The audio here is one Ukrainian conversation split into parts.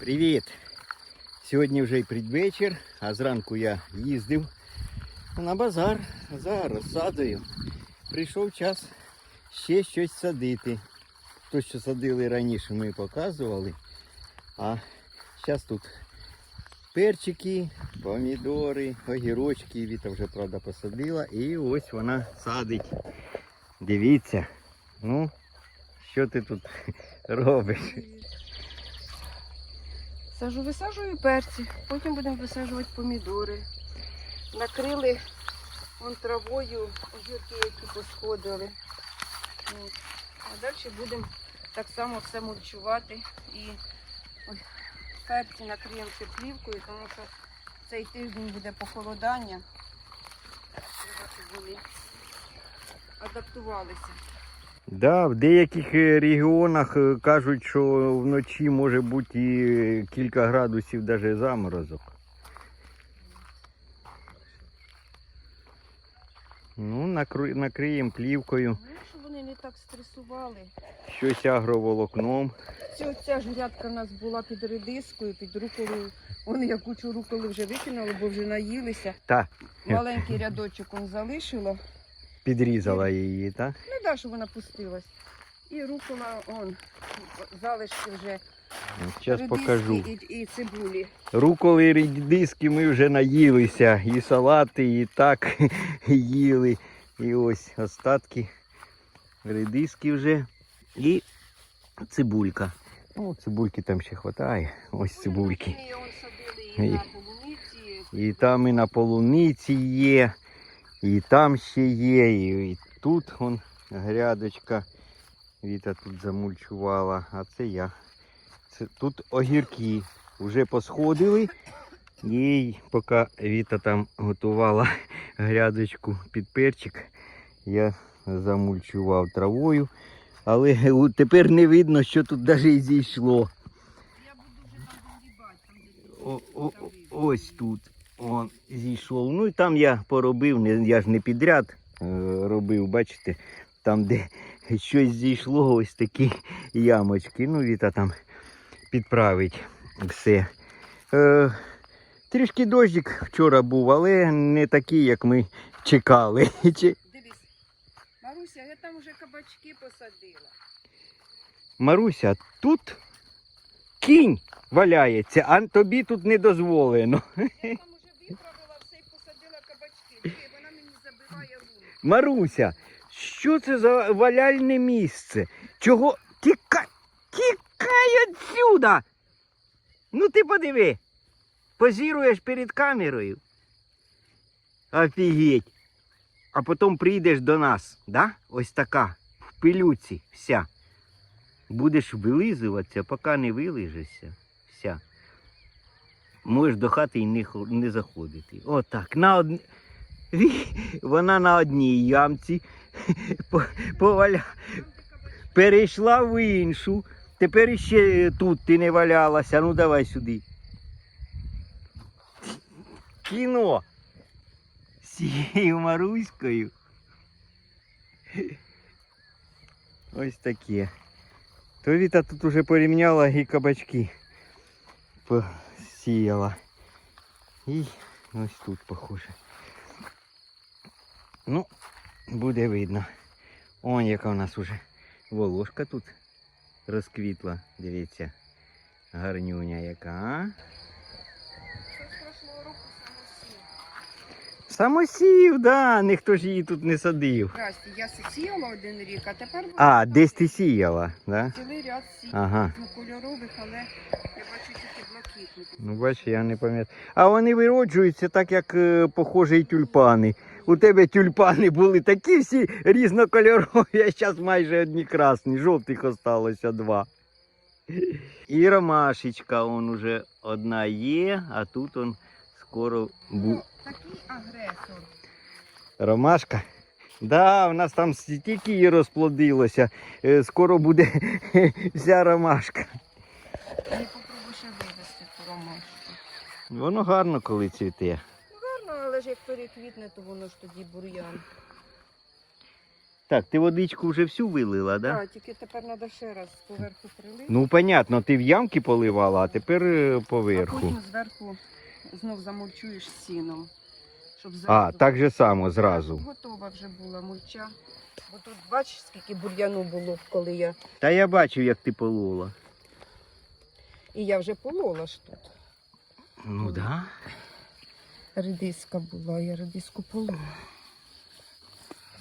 Привіт! Сьогодні вже й предвечір, а зранку я їздив на базар за розсадою. Прийшов час ще щось садити. То, що садили раніше, ми показували. А зараз тут перчики, помідори, огірочки. Віта вже, правда, посадила. І ось вона садить. Дивіться. Ну, що ти тут робиш? Сажу, висаджую перці, потім будемо висаджувати помідори. Накрили вон травою огірки, які посходили. А далі будемо так само все мульчувати. І ой, перці накриємо ще плівкою, тому що цей тиждень буде похолодання. Адаптувалися. Да, в деяких е, регіонах е, кажуть, що вночі може бути і кілька градусів навіть заморозок. Ну, накри- накриємо плівкою, Ну, щоб вони не так стресували. щось агроволокном. Ця, ця ж грядка в нас була під редискою, під руколою. Вони я кучу руколи вже викинули, бо вже наїлися. Та, Маленький рядочок он залишило. Підрізала її, так? Не да, що вона пустилась. І рукола, он, залишки вже Зараз покажу. і, і цибулі. Руколи і ми вже наїлися. І салати, і так їли. І ось остатки редиски вже. І цибулька. Ну, цибульки там ще вистачає. Ось цибульки. Он садили і. І там і на полуниці є, і там ще є, і, тут он грядочка. Віта тут замульчувала, а це я. Це, тут огірки вже посходили. І поки Віта там готувала грядочку під перчик, я замульчував травою. Але тепер не видно, що тут навіть зійшло. Я буду вже там ось тут он зійшов. Ну і там я поробив, я ж не підряд е, робив, бачите, там, де щось зійшло, ось такі ямочки. Ну, Віта там підправить все. Е, трішки дощик вчора був, але не такий, як ми чекали. Дивись, Маруся, я там вже кабачки посадила. Маруся, тут кінь валяється, а тобі тут не дозволено. Я там уже виправила все і посадила кабачки. Диви, вона мені забиває лунку. Маруся, що це за валяльне місце? Чого? Тікай! Тікай отсюда! Ну ти подиви. Позіруєш перед камерою. Офігеть. А потім прийдеш до нас, да? Ось така, в пилюці, вся. Будеш вилизуватися, поки не вилижешся. Вся. Можеш до хати і не, не заходити. Отак. На од... Вона на одній ямці по- поваля... перейшла в іншу. Тепер ще тут ти не валялася. Ну давай сюди. Кіно. З цією Маруською. Ось таке. То Віта тут уже порівняла і кабачки посіяла. І ось тут похоже. Ну, буде видно. Он яка у нас уже волошка тут розквітла. Дивіться. Гарнюня яка. самосів. Да, ніхто ж її тут не садив. Здрасте, я сіяла один рік, а тепер А, десь ти сіяла, да? цілий ряд сіяв. Ага. Ну, кольорових, але я бачу тільки блакитних. Ну, бач, я не пам'ятаю. А вони вироджуються так, як е, похоже, і тюльпани. У тебе тюльпани були такі всі різнокольорові, а зараз майже одні красні, жовтих осталося два. І ромашечка, он уже одна є, а тут он скоро бу... Ну, такий агресор. Ромашка. Да, у нас там стільки її розплодилося. Е, Скоро буде вся ромашка. Я попробую ще вивезти ту ромашку. Воно гарно, коли цвіте. Але ж як переквітне, то воно ж тоді бур'ян. Так, ти водичку вже всю вилила, да? Так, тільки тепер треба ще раз поверху прилити. Ну, понятно, ти в ямки поливала, а тепер е, А поверху. потім зверху знов замульчуєш сіном. Щоб. А, так же само зразу. Готова вже була мульча. Бо тут бачиш, скільки бур'яну було, коли я. Та я бачив, як ти полола. І я вже полола ж тут. Ну да. Редиска була, я редиску полола.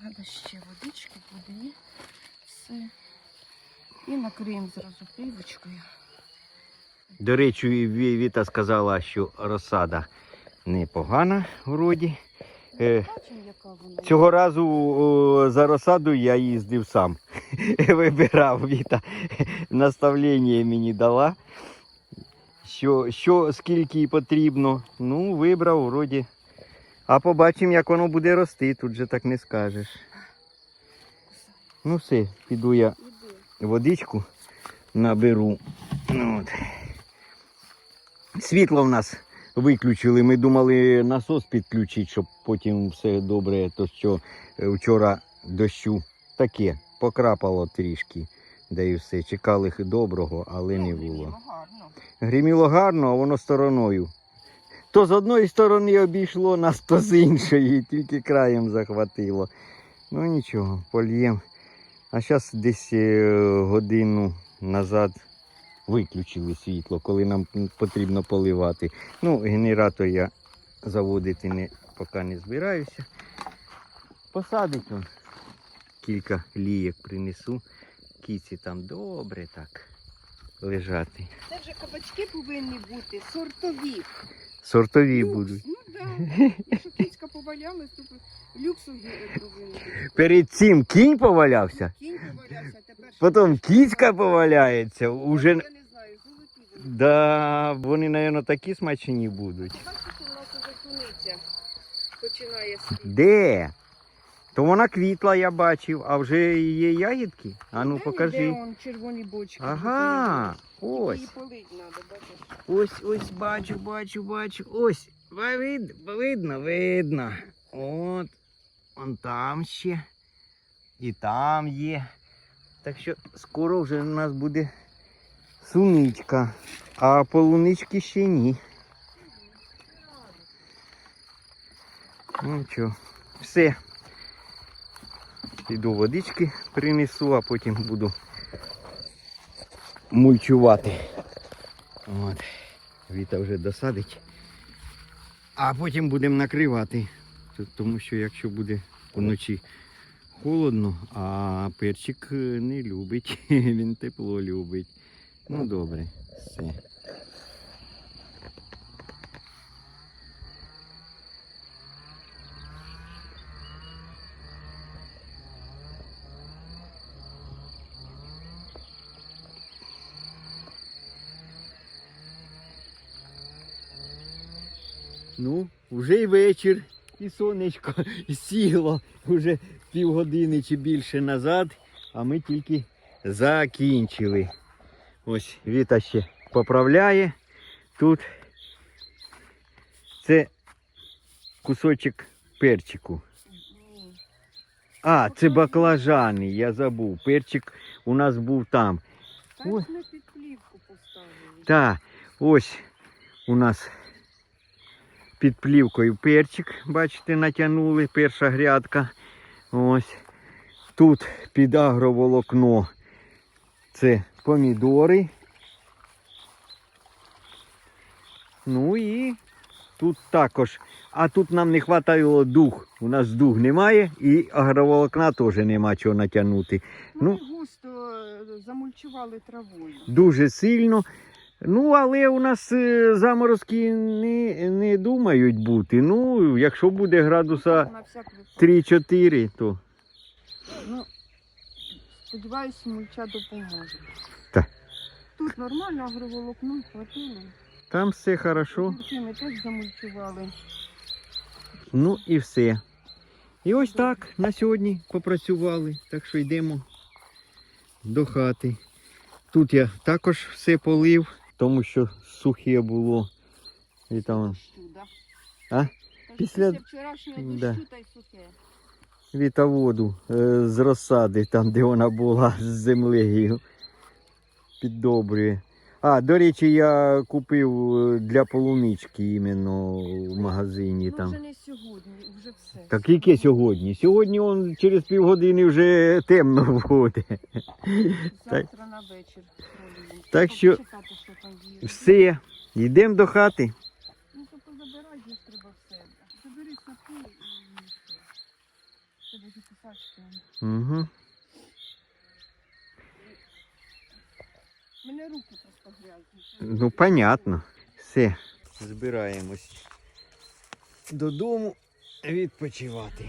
Треба ще водички буде і все. І накриємо зразу плівочкою. До речі, Віта сказала, що розсада непогана вроді. Е, яка вона. Цього разу о, за розсаду я їздив сам. Вибирав Віта. Наставлення мені дала. Що, що скільки потрібно. Ну, вибрав вроді. А побачимо, як воно буде рости. Тут же так не скажеш. Ну все, піду я водичку наберу. Ну, от. Світло в нас виключили. Ми думали насос підключити, щоб потім все добре, то що е, вчора дощу таке покрапало трішки. Да і все. Чекали доброго, але не Ну, було. гріміло Гарно. Гриміло гарно, а воно стороною. То з одної сторони обійшло нас, то з іншої, тільки краєм захватило. Ну нічого, польєм. А зараз десь е, годину назад виключили світло, коли нам потрібно поливати. Ну, генератор я заводити не, поки не збираюся. Посадить он. Кілька лієк принесу. Кіці там добре так лежати. Це вже кабачки повинні бути сортові. Сортові Люкс. будуть. Ну так. Якщо кицька повалялась, то люксові повинні бути. Перед цим кінь повалявся, Кінь повалявся, тепер потім кіцька поваляється. Уже... Я не знаю, золоті вони. Да, вони, мабуть, такі смачні будуть. Бачите, у нас уже суниця починає світ. Де? То вона квітла, я бачив, а вже є ягідки? А ну Де покажи. ніде он червоні бочки. Ага, ось. Її полить треба, бачиш. Ось, ось, бачу, бачу, бачу. Ось. Вид, видно, видно. От. Он там ще. І там є. Так що скоро вже у нас буде суничка. А полунички ще ні. Ну що, все. Піду водички принесу, а потім буду мульчувати. От. Віта вже досадить. А потім будемо накривати. Тому що якщо буде вночі холодно, а перчик е, не любить, він тепло любить. Ну добре, все. Ну, вже й вечір, і сонечко сіло вже півгодини чи більше назад, а ми тільки закінчили. Ось Віта ще поправляє. Тут це кусочок перчику. А, це баклажани, я забув. Перчик у нас був там. Та Ой. ж ми під плівку поставили. Та, ось у нас під плівкою перчик, бачите, натягнули, перша грядка. Ось. Тут під агроволокно це помідори. Ну і тут також. А тут нам не вистачило дух. У нас дух немає і агроволокна теж нема чого натягнути. Ну, Ну. густо е, замульчували травою. дуже сильно. Ну, але у нас е, заморозки не, не думають бути. Ну, якщо буде градуса На всяк випадок. 3-4, то Ну, сподіваюсь, мульча допоможе. Так. Тут нормально агроволокно хватило. там все хорошо. Ми теж замульчували. Ну і все. І ось так на сьогодні попрацювали. Так що йдемо до хати. Тут я також все полив, тому що сухе було. І там? А? Після- вчорашнього Да. дощу та й сухе. вітаводу е, з розсади, там, де вона була з землею. Піддобрює. А, до речі, я купив е, для полунички іменно в магазині Ну, там. вже не сьогодні, вже все. Так яке сьогодні? Сьогодні он через півгодини вже темно буде. Завтра на вечір. Так що- там є. Все, йдемо до хати. Ну, то позабирай, їх треба все. Забери сапи і все. Угу. Ну, понятно. Все. Збираємось додому відпочивати.